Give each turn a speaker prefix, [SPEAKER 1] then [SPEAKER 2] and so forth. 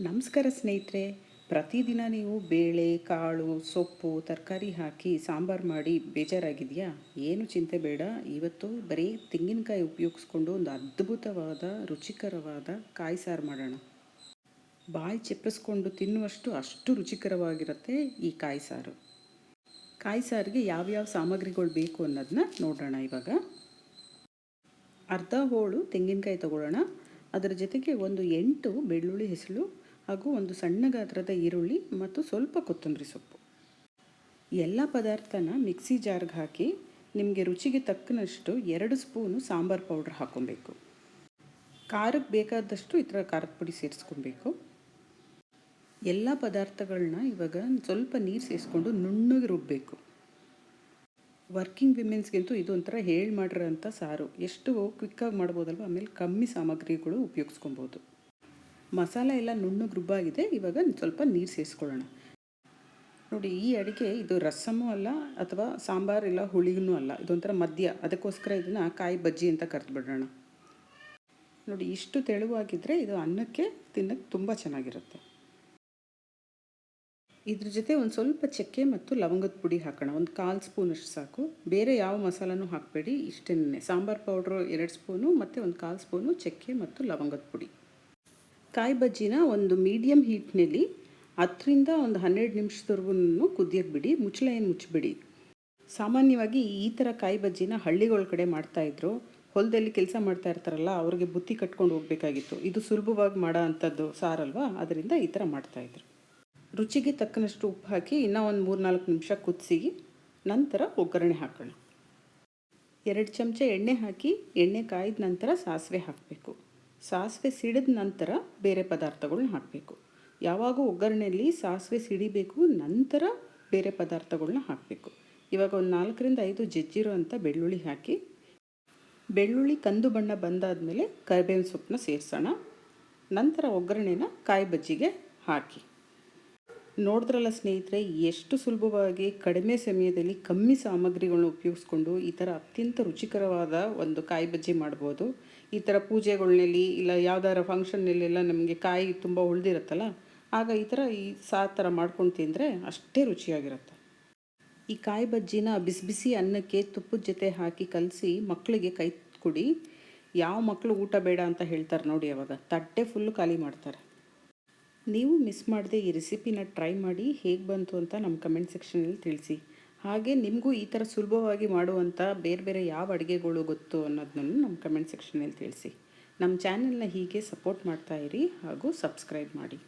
[SPEAKER 1] ನಮಸ್ಕಾರ ಸ್ನೇಹಿತರೆ, ಪ್ರತಿದಿನ ನೀವು ಬೇಳೆ, ಕಾಳು, ಸೊಪ್ಪು, ತರಕಾರಿ ಹಾಕಿ ಸಾಂಬಾರು ಮಾಡಿ ಬೇಜಾರಾಗಿದೆಯಾ ಏನು ಚಿಂತೆ ಬೇಡ. ಇವತ್ತು ಬರೀ ತೆಂಗಿನಕಾಯಿ ಉಪಯೋಗಿಸ್ಕೊಂಡು ಒಂದು ಅದ್ಭುತವಾದ, ರುಚಿಕರವಾದ ಕಾಯಿ ಸಾರು ಮಾಡೋಣ. ಬಾಯಿ ಚೆಪ್ಪಿಸ್ಕೊಂಡು ತಿನ್ನುವಷ್ಟು ಅಷ್ಟು ರುಚಿಕರವಾಗಿರುತ್ತೆ ಈ ಕಾಯಿ ಸಾರು. ಕಾಯಿ ಸಾರಿಗೆ ಯಾವ್ಯಾವ ಸಾಮಗ್ರಿಗಳು ಬೇಕು ಅನ್ನೋದನ್ನ ನೋಡೋಣ ಇವಾಗ. ಅರ್ಧ ಹೋಳು ತೆಂಗಿನಕಾಯಿ ತಗೊಳ್ಳೋಣ. ಅದರ ಜೊತೆಗೆ ಒಂದು ಎಂಟು ಬೆಳ್ಳುಳ್ಳಿ ಹೆಸಳು ಹಾಗೂ ಒಂದು ಸಣ್ಣ ಗಾತ್ರದ ಈರುಳ್ಳಿ ಮತ್ತು ಸ್ವಲ್ಪ ಕೊತ್ತಂಬರಿ ಸೊಪ್ಪು. ಎಲ್ಲ ಪದಾರ್ಥನ ಮಿಕ್ಸಿ ಜಾರ್ಗೆ ಹಾಕಿ ನಿಮಗೆ ರುಚಿಗೆ ತಕ್ಕನಷ್ಟು ಎರಡು ಸ್ಪೂನು ಸಾಂಬಾರು ಪೌಡ್ರ್ ಹಾಕ್ಕೊಬೇಕು ಖಾರಕ್ಕೆ ಬೇಕಾದಷ್ಟು ಈ ಥರ ಖಾರದ ಪುಡಿ ಸೇರಿಸ್ಕೊಬೇಕು. ಎಲ್ಲ ಪದಾರ್ಥಗಳನ್ನ ಇವಾಗ ಸ್ವಲ್ಪ ನೀರು ಸೇರಿಸ್ಕೊಂಡು ನುಣ್ಣಗೆ ರುಬ್ಬಬೇಕು ವರ್ಕಿಂಗ್ ವಿಮೆನ್ಸ್ಗಿಂತೂ ಇದು ಒಂಥರ ಹೇಳಿ ಮಾಡಿರೋಂಥ ಸಾರು. ಎಷ್ಟು ಕ್ವಿಕ್ಕಾಗಿ ಮಾಡ್ಬೋದಲ್ವ? ಆಮೇಲೆ ಕಮ್ಮಿ ಸಾಮಗ್ರಿಗಳು ಉಪಯೋಗಿಸ್ಕೊಬೋದು. ಮಸಾಲೆ ಎಲ್ಲ ನುಣ್ಣು ಗ್ರುಬ್ಬಾಗಿದೆ ಇವಾಗ ಸ್ವಲ್ಪ ನೀರು ಸೇರಿಸ್ಕೊಳ್ಳೋಣ. ನೋಡಿ, ಈ ಅಡುಗೆ ಇದು ರಸಮೂ ಅಲ್ಲ ಅಥವಾ ಸಾಂಬಾರು ಇಲ್ಲ ಹುಳಿಗೂ ಅಲ್ಲ. ಇದೊಂಥರ ಮದ್ಯ. ಅದಕ್ಕೋಸ್ಕರ ಇದನ್ನು ಕಾಯಿ ಬಜ್ಜಿ ಅಂತ ಕರೆದ್ಬಿಡೋಣ. ನೋಡಿ, ಇಷ್ಟು ತೆಳುವಾಗಿದ್ದರೆ ಇದು ಅನ್ನಕ್ಕೆ ತಿನ್ನಕ್ಕೆ ತುಂಬ ಚೆನ್ನಾಗಿರುತ್ತೆ. ಇದ್ರ ಜೊತೆ ಒಂದು ಸ್ವಲ್ಪ ಚಕ್ಕೆ ಮತ್ತು ಲವಂಗದ ಪುಡಿ ಹಾಕೋಣ. ಒಂದು ಕಾಲು ಸ್ಪೂನಷ್ಟು ಸಾಕು. ಬೇರೆ ಯಾವ ಮಸಾಲನೂ ಹಾಕಬೇಡಿ. ಇಷ್ಟೇನೆ ಸಾಂಬಾರು ಪೌಡ್ರು ಎರಡು ಸ್ಪೂನು ಮತ್ತು ಒಂದು ಕಾಲು ಸ್ಪೂನು ಚಕ್ಕೆ ಮತ್ತು ಲವಂಗದ ಪುಡಿ. ಕಾಯಿ ಬಜ್ಜಿನ ಒಂದು ಮೀಡಿಯಮ್ ಹೀಟ್ನಲ್ಲಿ ಹತ್ತರಿಂದ ಒಂದು ಹನ್ನೆರಡು ನಿಮಿಷದವರೆಗೂ ಕುದಿಯೋಕ್ಕೆ ಬಿಡಿ, ಮುಚ್ಚಳ ಏನು ಮುಚ್ಚಿಬಿಡಿ. ಸಾಮಾನ್ಯವಾಗಿ ಈ ಥರ ಕಾಯಿ ಬಜ್ಜಿನ ಹಳ್ಳಿಗಳ ಕಡೆ ಮಾಡ್ತಾಯಿದ್ರು ಹೊಲದಲ್ಲಿ ಕೆಲಸ ಮಾಡ್ತಾ ಇರ್ತಾರಲ್ಲ, ಅವ್ರಿಗೆ ಬುತ್ತಿ ಕಟ್ಕೊಂಡು ಹೋಗಬೇಕಾಗಿತ್ತು. ಇದು ಸುಲಭವಾಗಿ ಮಾಡೋ ಅಂಥದ್ದು ಸಾರಲ್ವಾ? ಅದರಿಂದ ಈ ಥರ ಮಾಡ್ತಾಯಿದ್ರು ರುಚಿಗೆ ತಕ್ಕನಷ್ಟು ಉಪ್ಪು ಹಾಕಿ ಇನ್ನೂ ಒಂದು ಮೂರು ನಾಲ್ಕು ನಿಮಿಷ ಕುದಿಸಿ, ನಂತರ ಒಗ್ಗರಣೆ ಹಾಕೋಣ. ಎರಡು ಚಮಚ ಎಣ್ಣೆ ಹಾಕಿ, ಎಣ್ಣೆ ಕಾಯ್ದ ನಂತರ ಸಾಸಿವೆ ಹಾಕಬೇಕು. ಸಾಸಿವೆ ಸಿಡಿದ ನಂತರ ಬೇರೆ ಪದಾರ್ಥಗಳನ್ನ ಹಾಕಬೇಕು. ಯಾವಾಗ ಒಗ್ಗರಣೆಯಲ್ಲಿ ಸಾಸಿವೆ ಸಿಡಿಬೇಕು, ನಂತರ ಬೇರೆ ಪದಾರ್ಥಗಳನ್ನ ಹಾಕಬೇಕು. ಇವಾಗ ಒಂದು ನಾಲ್ಕರಿಂದ ಐದು ಜಜ್ಜಿರೋ ಅಂಥ ಬೆಳ್ಳುಳ್ಳಿ ಹಾಕಿ, ಬೆಳ್ಳುಳ್ಳಿ ಕಂದು ಬಣ್ಣ ಬಂದಾದ ಮೇಲೆ ಕರಿಬೇವಿನ ಸೊಪ್ಪನ್ನ ಸೇರಿಸೋಣ. ನಂತರ ಒಗ್ಗರಣೆನ ಕಾಯಿ ಬಜ್ಜಿಗೆ ಹಾಕಿ. ನೋಡಿದ್ರಲ್ಲ ಸ್ನೇಹಿತರೆ, ಎಷ್ಟು ಸುಲಭವಾಗಿ ಕಡಿಮೆ ಸಮಯದಲ್ಲಿ ಕಮ್ಮಿ ಸಾಮಗ್ರಿಗಳನ್ನ ಉಪಯೋಗಿಸ್ಕೊಂಡು ಈ ಥರ ಅತ್ಯಂತ ರುಚಿಕರವಾದ ಒಂದು ಕಾಯಿ ಬಜ್ಜಿ ಮಾಡ್ಬೋದು. ಈ ಥರ ಪೂಜೆಗಳ್ನಲ್ಲಿ ಇಲ್ಲ ಯಾವ್ದಾರ ಫಂಕ್ಷನ್ನಲ್ಲೆಲ್ಲ ನಮಗೆ ಕಾಯಿ ತುಂಬ ಉಳಿದಿರುತ್ತಲ್ಲ, ಆಗ ಈ ಥರ ಈ ಸಾ ಥರ ಮಾಡ್ಕೊಂಡು ತಿಂದರೆ ಅಷ್ಟೇ ರುಚಿಯಾಗಿರುತ್ತೆ. ಈ ಕಾಯಿ ಬಜ್ಜಿನ ಬಿಸಿ ಬಿಸಿ ಅನ್ನಕ್ಕೆ ತುಪ್ಪದ ಜೊತೆ ಹಾಕಿ ಕಲಸಿ ಮಕ್ಕಳಿಗೆ ಕೈ ಕೊಡಿ. ಯಾವ ಮಕ್ಕಳು ಊಟ ಬೇಡ ಅಂತ ಹೇಳ್ತಾರೆ ನೋಡಿ ಅವಾಗ, ತಟ್ಟೆ ಫುಲ್ಲು ಖಾಲಿ ಮಾಡ್ತಾರೆ. ನೀವು ಮಿಸ್ ಮಾಡದೆ ಈ ರೆಸಿಪಿನ ಟ್ರೈ ಮಾಡಿ ಹೇಗೆ ಬಂತು ಅಂತ ನಮ್ಮ ಕಮೆಂಟ್ ಸೆಕ್ಷನಲ್ಲಿ ತಿಳಿಸಿ. ಹಾಗೆ ನಿಮಗೂ ಈ ಥರ ಸುಲಭವಾಗಿ ಮಾಡುವಂಥ ಬೇರೆ ಬೇರೆ ಯಾವ ಅಡುಗೆಗಳು ಗೊತ್ತು ಅನ್ನೋದನ್ನು ನಮ್ಮ ಕಮೆಂಟ್ ಸೆಕ್ಷನಲ್ಲಿ ತಿಳಿಸಿ. ನಮ್ಮ ಚಾನೆಲ್ನ ಹೀಗೆ ಸಪೋರ್ಟ್ ಮಾಡ್ತಾಯಿರಿ ಹಾಗೂ ಸಬ್ಸ್ಕ್ರೈಬ್ ಮಾಡಿ.